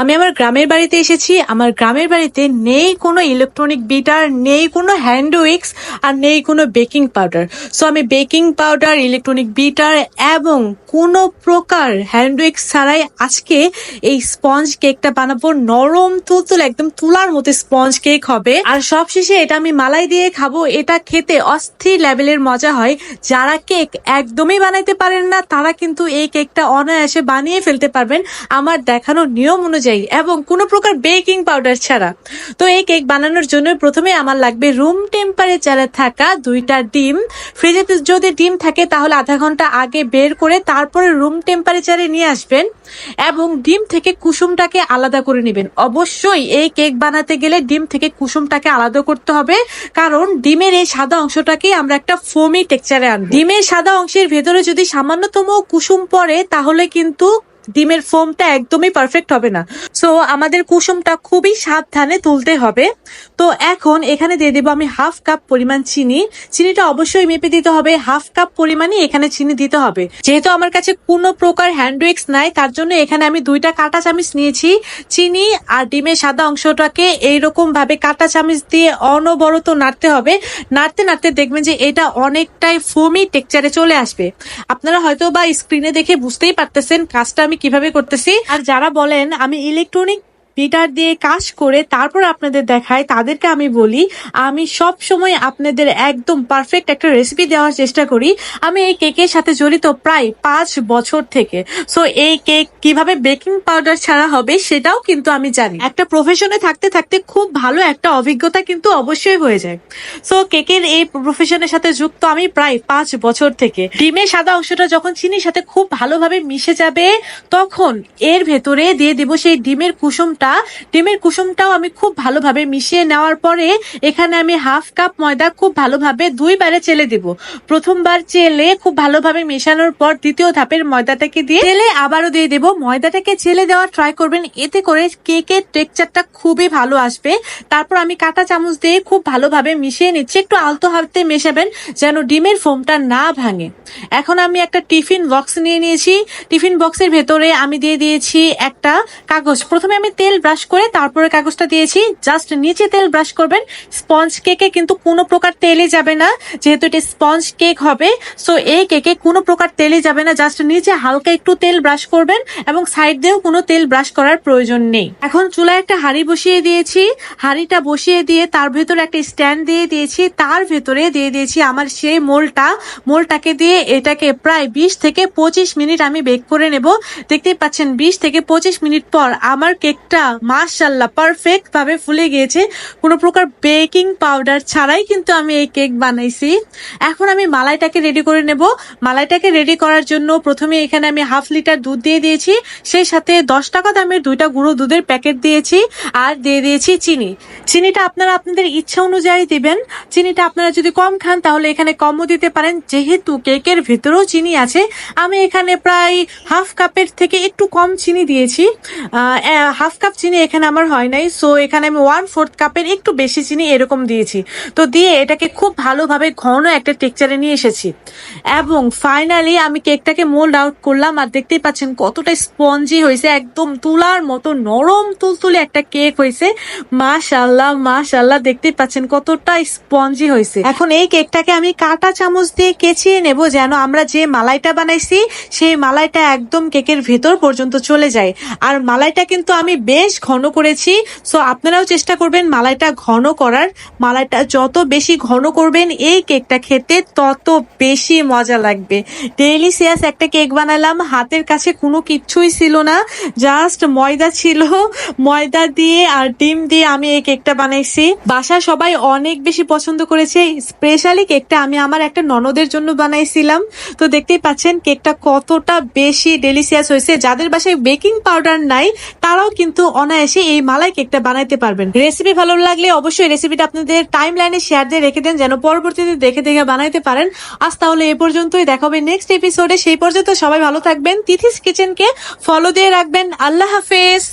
আমি আমার গ্রামের বাড়িতে এসেছি, আমার গ্রামের বাড়িতে নেই কোনো ইলেকট্রনিক বিটার নেই কোনো হ্যান্ড উইক্স আর নেই কোনো বেকিং পাউডার সো আমি বেকিং পাউডার ইলেকট্রনিক বিটার এবং কোনো প্রকার হ্যান্ড উইক্স ছাড়াই আজকে এই স্পঞ্জ কেকটা বানাবো। নরম, তুলতুল, একদম তুলার মতো স্পঞ্জ কেক হবে। আর সবশেষে এটা আমি মালাই দিয়ে খাব। এটা খেতে অস্থির লেভেলের মজা হয়। যারা কেক একদমই বানাইতে পারেন না, তারা কিন্তু এই কেকটা অনায়াসে বানিয়ে ফেলতে পারবেন। আমার দেখানো নিয়ম অনুযায়ী এবং কোনো প্রকার বেকিং পাউডার ছাড়া। তো এই কেক বানানোর জন্য প্রথমে আমার লাগবে রুম টেম্পারেচারে থাকা দুইটা ডিম। ফ্রিজে যদি ডিম থাকে তাহলে আধা ঘণ্টা আগে বের করে তারপরে রুম টেম্পারেচারে নিয়ে আসবেন এবং ডিম থেকে কুসুমটাকে আলাদা করে নেবেন। অবশ্যই এই কেক বানাতে গেলে ডিম থেকে কুসুমটাকে আলাদা করতে হবে। কারণ ডিমের এই সাদা অংশটাকে আমরা একটা ফোমি টেক্সচারে আনব। ডিমের সাদা অংশের ভেতরে যদি সামান্যতম কুসুম পড়ে তাহলে কিন্তু ডিমের ফোমটা একদমই পারফেক্ট হবে না। সো আমাদের কুসুমটা খুবই সাবধানে তুলতে হবে। তো এখন এখানে দিয়ে দেবো আমি হাফ কাপ পরিমাণ চিনি। চিনিটা অবশ্যই মেপে দিতে হবে। হাফ কাপ পরিমাণে এখানে চিনি দিতে হবে। যেহেতু আমার কাছে কোনো প্রকার হ্যান্ড নাই, তার জন্য এখানে আমি দুইটা কাঁটা চামচ নিয়েছি। চিনি আর ডিমের সাদা অংশটাকে এইরকম ভাবে কাঁটা চামচ দিয়ে অনবরত নাড়তে হবে। নাড়তে নাড়তে দেখবেন যে এটা অনেকটাই ফোমি টেক্সচারে চলে আসবে। আপনারা হয়তো বা স্ক্রিনে দেখে বুঝতেই পারতেছেন, কাজটা আমি কীভাবে করতেছি? আর যারা বলেন আমি ইলেকট্রনিক বিটার দিয়ে কাজ করে তারপর আপনাদের দেখাই তাদেরকে আমি বলি, আমি সব সময় আপনাদের একদম পারফেক্ট একটা রেসিপি দেওয়ার চেষ্টা করি। আমি এই কেকের সাথে জড়িত প্রায় পাঁচ বছর থেকে। সো এই কেক কীভাবে বেকিং পাউডার ছাড়া হবে সেটাও কিন্তু আমি জানি। একটা প্রফেশনে থাকতে থাকতে খুব ভালো একটা অভিজ্ঞতা কিন্তু অবশ্যই হয়ে যায়। সো কেকের এই প্রফেশনের সাথে যুক্ত আমি প্রায় পাঁচ বছর থেকে। ডিমের সাদা অংশটা যখন চিনির সাথে খুব ভালোভাবে মিশে যাবে, তখন এর ভেতরে দিয়ে দেব সেই ডিমের কুসুমটা। ডিমের কুসুমটাও আমি খুব ভালোভাবে মিশিয়ে নেওয়ার পরে এখানে আমি হাফ কাপ ময়দা খুব ভালোভাবে দুইবারে চেলে দিব। প্রথমবার চেলে খুব ভালোভাবে মেশানোর পর দ্বিতীয় ধাপের ময়দাটাকে দিয়ে তেলে আবারও দিয়ে দেব। ময়দাটাকে চেলে দেওয়ার ট্রাই করবেন। এতে করে কেকের টেক্সচারটা খুবই ভালো আসবে। তারপর আমি কাঁটা চামচ দিয়ে খুব ভালোভাবে মিশিয়ে নিচ্ছি। একটু আলতো হাতে মেশাবেন যেন ডিমের ফোমটা না ভাঙে। এখন আমি একটা টিফিন বক্স নিয়ে নিয়েছি। টিফিন বক্সের ভেতরে আমি দিয়ে দিয়েছি একটা কাগজ। প্রথমে আমি তেল ব্রাশ করে তারপরে কাগজটা দিয়েছি। জাস্ট নিচে তেল ব্রাশ করবেন। স্পঞ্জ কেকে কিন্তু কোনো প্রকার তেলে যাবে না। যেহেতু এটা স্পঞ্জ কেক হবে সো এই কেকে কোনো প্রকার তেলে যাবে না। জাস্ট নিচে হালকা একটু তেল ব্রাশ করবেন এবং সাইড দিয়েও কোনো তেল ব্রাশ করার প্রয়োজন নেই। এখন চুলায় একটা হাঁড়ি বসিয়ে দিয়েছি। হাঁড়িটা বসিয়ে দিয়ে তার ভেতরে একটা স্ট্যান্ড দিয়ে দিয়েছি। তার ভেতরে দিয়ে দিয়েছি আমার সেই মোলটা। মোলটাকে দিয়ে এটাকে প্রায় বিশ থেকে পঁচিশ মিনিট আমি বেক করে নেব। দেখতেই পাচ্ছেন, বিশ থেকে পঁচিশ মিনিট পর আমার কেকটা মাশাল্লাহ পারফেক্ট ভাবে ফুলে গিয়েছে। কোনো প্রকার বেকিং পাউডার ছাড়াই কিন্তু আমি এই কেক বানাইছি। এখন আমি মালাইটাকে রেডি করে নেব। মালাইটাকে রেডি করার জন্য প্রথমে এখানে আমি হাফ লিটার দুধ দিয়ে দিয়েছি। সেই সাথে দশ টাকা দামের দুইটা গুঁড়ো দুধের প্যাকেট দিয়েছি আর দিয়ে দিয়েছি চিনি। চিনিটা আপনারা আপনাদের ইচ্ছা অনুযায়ী দিবেন। চিনিটা আপনারা যদি কম খান তাহলে এখানে কমও দিতে পারেন। যেহেতু কেকের ভেতরেও চিনি আছে, আমি এখানে প্রায় হাফ কাপের থেকে একটু কম চিনি দিয়েছি। হাফ কাপ চিনি এখানে আমার হয় নাই সো এখানে আমি ওয়ান ফোর্থ কাপের একটু বেশি চিনি এরকম দিয়েছি। তো দিয়ে এটাকে খুব ভালোভাবে ঘন একটা টেক্সচারে নিয়ে এসেছি। এবং ফাইনালি আমি কেকটাকে মোল্ড আউট করলাম, আর দেখতেই পাচ্ছেন কতটা স্পঞ্জি হয়েছে, একদম তুলার মতো নরম তুলতুলে একটা কেক হয়েছে। মাশাল্লাহ মাশাল্লাহ দেখতেই পাচ্ছেন কতটা স্পঞ্জি হয়েছে। এখন এই কেকটাকে আমি কাটা চামচ দিয়ে কেচিয়ে নেব যেন আমরা যে মালাইটা বানাইছি, সেই মালাইটা একদম কেকের ভেতর পর্যন্ত চলে যায়। আর মালাইটা কিন্তু আমি বেশ ঘন করেছি। সো আপনারাও চেষ্টা করবেন মালাইটা ঘন করার। মালাইটা যত বেশি ঘন করবেন এই কেকটা খেতে তত বেশি মজা লাগবে। ডেলিসিয়াস একটা কেক বানালাম। হাতের কাছে কোনো কিচ্ছুই ছিল না। জাস্ট ময়দা ছিল। ময়দা দিয়ে আর ডিম দিয়ে আমি এই কেকটা বানাইছি। বাসা সবাই অনেক বেশি পছন্দ করেছে। স্পেশালি কেকটা আমি আমার একটা ননদের জন্য বানাইছিলাম। তো দেখতেই পাচ্ছেন কেকটা কতটা বেশি ডেলিসিয়াস হয়েছে। যাদের বাসায় বেকিং পাউডার নাই, তারাও কিন্তু অনায়াসে এই মালাই কেকটা বানাইতে পারবেন। রেসিপি ভালো লাগলে অবশ্যই রেসিপিটা আপনাদের টাইম লাইনে শেয়ার দিয়ে রেখে দেন, যেন পরবর্তীতে দেখে দেখে বানাইতে পারেন। আজ তাহলে এ পর্যন্তই, দেখা হবে নেক্সট এপিসোডে সেই পর্যন্ত সবাই ভালো থাকবেন। তিথিস কিচেনকে ফলো দিয়ে রাখবেন। আল্লাহ হাফেজ।